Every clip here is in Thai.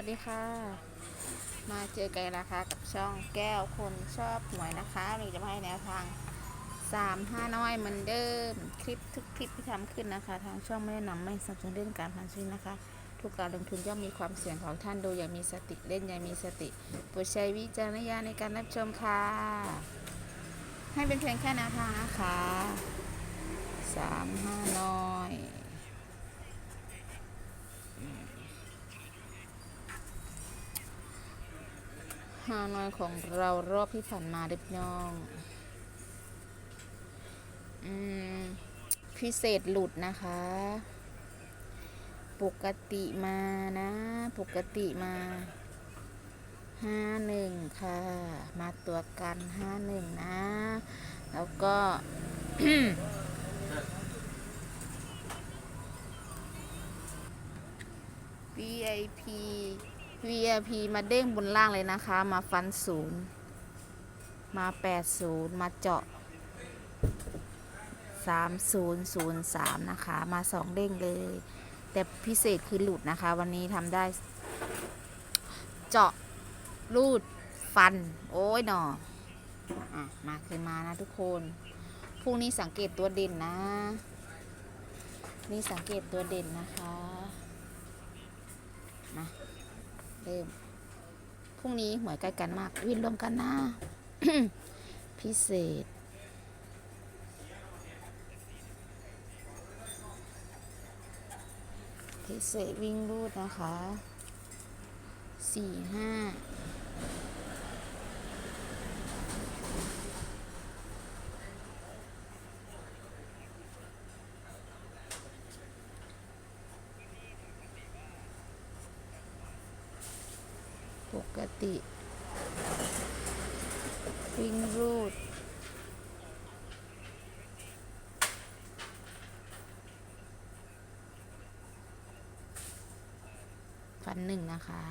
วัสดีค่ะ มาเจอกันนะคะกับช่องแก้วคนชอบหวยนะคะเราจะมาให้แนวทางสามห้าน้อยเหมือนเดิมคลิปทุกคลิปที่ทำขึ้นนะคะ ทางช่องไม่ได้นำไม่สนับสนุนเรื่องการพนันชีวิตนะคะ ทุกการลงทุนย่อมมีความเสี่ยงของท่านดูอย่างมีสติเล่นอย่างมีสติโปรดใช้วิจารณญาณในการรับชมค่ะ ให้เป็นเพียงแค่แนวทางนะคะสามห้าน้อย ฮานอยของเรารอบที่ผ่านมาเด็กน้อง อืม พิเศษหลุดนะคะ ปกติมานะ ปกติมาห้าหนึ่งค่ะ มาตัวกันห้าหนึ่งนะ แล้วก็ VIP VIP มาเด้งบนล่างเลยนะคะ มาฟันศูนย์มาแปดศูนย์มาเจาะสามศูนย์ศูนย์สามนะคะ มาสองเด้งเลย แต่พิเศษคือหลุดนะคะ วันนี้ทำได้ เจาะรูดฟัน โอ้ยหนออะ มาคือมานะทุกคนพรุ่งนี้สังเกตตัวเด่นนะ นี่สังเกตตัวเด่นนะคะมา เริ่ม พรุ่งนี้หวยใกล้กันมาก วินรวมกันนะพิเศษ พิเศษวิ่งรูดนะคะสี่ห้า ปกติวิ่งรูด ฟันหนึ่งนะคะ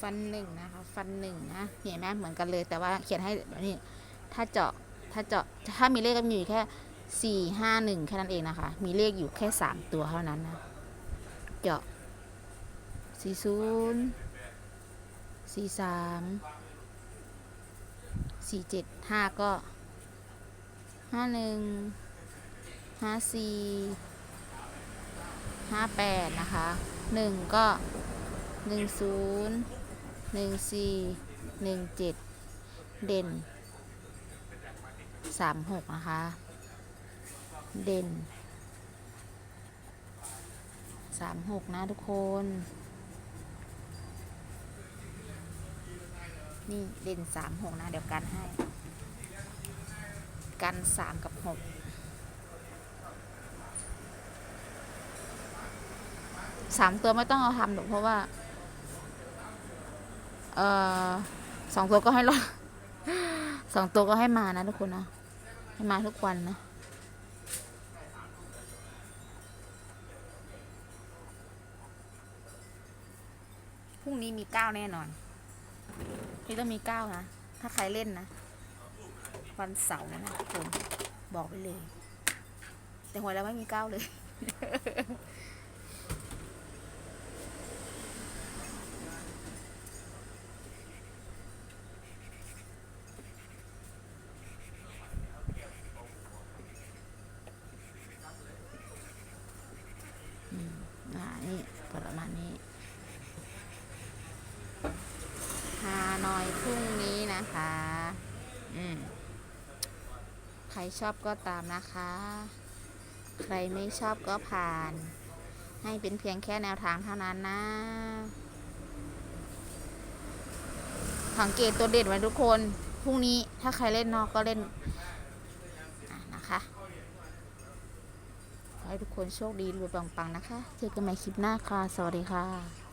ฟันหนึ่งนะคะ ฟันหนึ่งนะเห็นไหมเหมือนกันเลยแต่ว่าเขียนให้แบบนี้ถ้าเจาะถ้าเจาะถ้ามีเลขก็มีอยู่แค่สี่ห้าหนึ่งแค่นั้นเองนะคะ มีเลขอยู่แค่สามตัวเท่านั้นนะเจาะสี่ศูนย์สี่สามสี่เจ็ดห้าก็ห้าหนึ่งห้าสี่ห้าแปดนะคะหนึ่งก็หนึ่งศูนย์ หนึ่งสี่หนึ่งเจ็ดเด่นสามหกนะคะ เด่นสามหกนะทุกคน นี่เด่นสามหกนะ เดี๋ยวกันให้ กันสามกับหกสามตัวไม่ต้องเอาทำหรอกเพราะว่า เออสองตัวก็ให้รอดสองตัวก็ให้มานะทุกคนนะให้มาทุกวันนะพรุ่งนี้มีเก้าแน่นอน นี่ต้องมีเก้านะ ถ้าใครเล่นนะ วันเสาร์นะทุกคนบอกไปเลย แต่หวยแล้วไม่มีเก้าเลย อ่า นี่ ประมาณนี้ฮานอยพรุ่งนี้นะคะ อืม ใครชอบก็ตามนะคะ ใครไม่ชอบก็ผ่าน ให้เป็นเพียงแค่แนวทางเท่านั้นนะสังเกตตัวเด่นไว้ทุกคน พรุ่งนี้ถ้าใครเล่นนอกก็เล่นอะนะคะ ขอ ให้ทุกคนโชคดีรวยปังๆนะคะ เจอกันใหม่คลิปหน้าค่ะ สวัสดีค่ะ